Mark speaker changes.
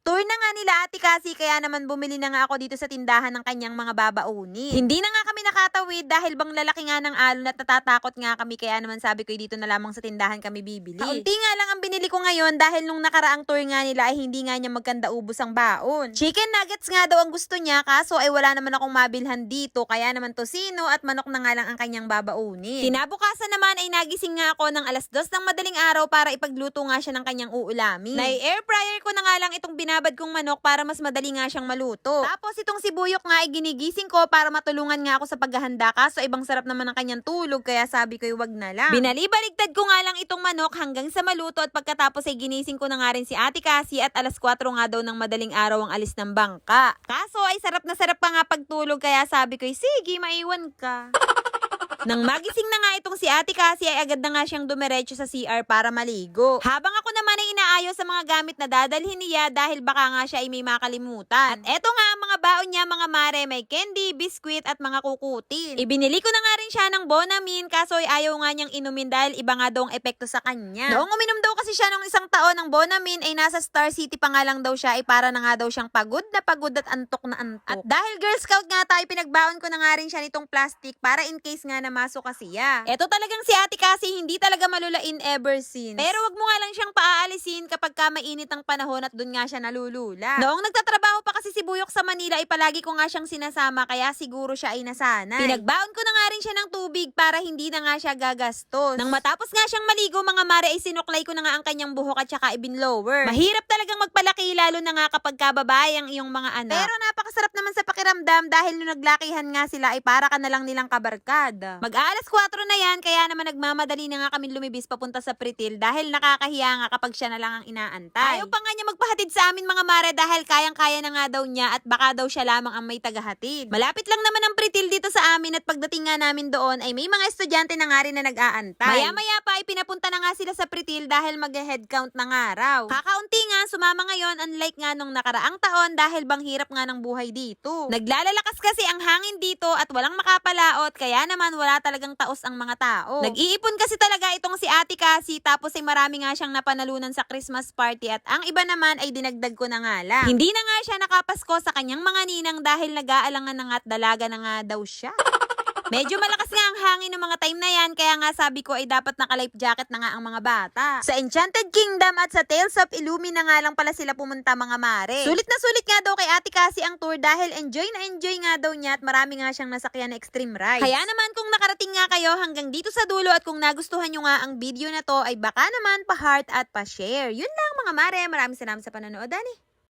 Speaker 1: Tour na nga nila ate kasi kaya naman bumili na nga ako dito sa tindahan ng kanyang mga babaunin. Hindi na nga kami nakatawid dahil bang lalaki nga ng alon at natatakot nga kami kaya naman sabi ko dito na lamang sa tindahan kami bibili. Kaunti nga lang ang binili ko ngayon dahil nung nakaraang tour nga nila ay hindi nga niya magkanda ubos ang baon. Chicken nuggets nga daw ang gusto niya kaso ay wala naman akong mabilhan dito kaya naman tosino at manok na nga lang ang kanyang babaunin. Kinabukasan naman ay nagising nga ako ng alas dos ng madaling araw para ipagluto nga siya ng kanyang uulamin. Nai-air fryer ko na nga lang itong binabad kong manok para mas madali nga siyang maluto. Tapos itong sibuyok nga ay ginigising ko para matulungan nga ako sa paghahanda kaso ibang sarap naman ng kanyang tulog kaya sabi ko wag na lang. Binalibaligtad ko nga lang itong manok hanggang sa maluto at pagkatapos ay ginising ko na nga rin si Ate Cassie at alas 4 nga daw ng madaling araw ang alis ng bangka. Kaso ay sarap na sarap pa nga pagtulog kaya sabi ko sige maiwan ka. Nang magising na nga itong si Ate Cassie ay agad na nga siyang dumiretso sa CR para maligo. Habang ako naman ay inaayos sa mga gamit na dadalhin niya dahil baka nga siya ay may makalimutan. At eto nga ang mga baon niya mga mare, may candy, biskwit at mga kukutin. Ibinili ko na nga rin siya ng Bonamin kaso ay ayaw nga niyang inumin dahil iba nga daw ang epekto sa kanya. Noong uminom daw kasi siya ng isang taon ng Bonamin ay nasa Star City pa nga lang daw siya ay para na nga daw siyang pagod na pagod at antok na antok. At dahil Girl Scout nga tayo, pinagbaon ko na nga rin siya nitong plastic para in case nga namasok kasi siya. Eto talagang si ate kasi hindi talaga malulain ever since. Pero wag mo nga lang siyang paaalisin kapag ka mainit ang panahon at dun nga siya nalulula. Noong nagtatrabaho pa kasi si Buyok sa Manila ay palagi ko nga siyang sinasama kaya siguro siya ay nasanay. Pinagbaon ko na nga rin siya ng tubig para hindi na nga siya gagastos. Nang matapos nga siyang maligo mga mare ay sinuklay ko na nga ang kanyang buhok at saka ibinlower. Mahirap talagang magpalaki lalo na nga kapag kababae ang iyong mga anak. Pero napakasarap naman sa pakiramdam dahil nung naglakihan nga sila ay para ka na lang nilang kabarkada. Mag-alas 4 na yan kaya naman nagmamadali na nga kami lumibis papunta sa Pritil dahil nakakahiya nga kapag siya na lang ang inaantay. Ayaw pa nga niya magpahatid sa amin mga mare dahil kayang-kaya na nga daw niya at baka daw siya lamang ang may tagahatid. Malapit lang naman ang Pritil dito sa amin at pagdating nga namin doon ay may mga estudyante na nga rin na nag-aantay. Maya-maya pa ay pinapunta na nga sila sa Pritil dahil mag-head count na nga raw. Kakaunti nga sumama ngayon unlike nga nung nakaraang taon dahil bang hirap nga ng buhay dito. Naglalalakas kasi ang hangin dito at walang makapalaot kaya naman wala talagang taos ang mga tao. Nag-iipon kasi talaga itong si Ate Cassie tapos ay marami nga siyang napanalunan sa Christmas party at ang iba naman ay dinagdag ko na nga lang. Hindi na nga siya nakapasko sa kanyang mga ninang dahil nag-aalangan na nga at dalaga na nga daw siya. Medyo malakas nga ang hangin ng mga time na yan, kaya nga sabi ko ay dapat naka-life jacket na nga ang mga bata. Sa Enchanted Kingdom at sa Tales of Illumi na nga lang pala sila pumunta mga mare. Sulit na sulit nga daw kay Ate Cassie ang tour dahil enjoy na enjoy nga daw niya at marami nga siyang nasakyan na extreme rides. Kaya naman kung nakarating nga kayo hanggang dito sa dulo at kung nagustuhan nyo nga ang video na to ay baka naman pa-heart at pa-share. Yun lang mga mare, maraming salamat sa panonood, Dani.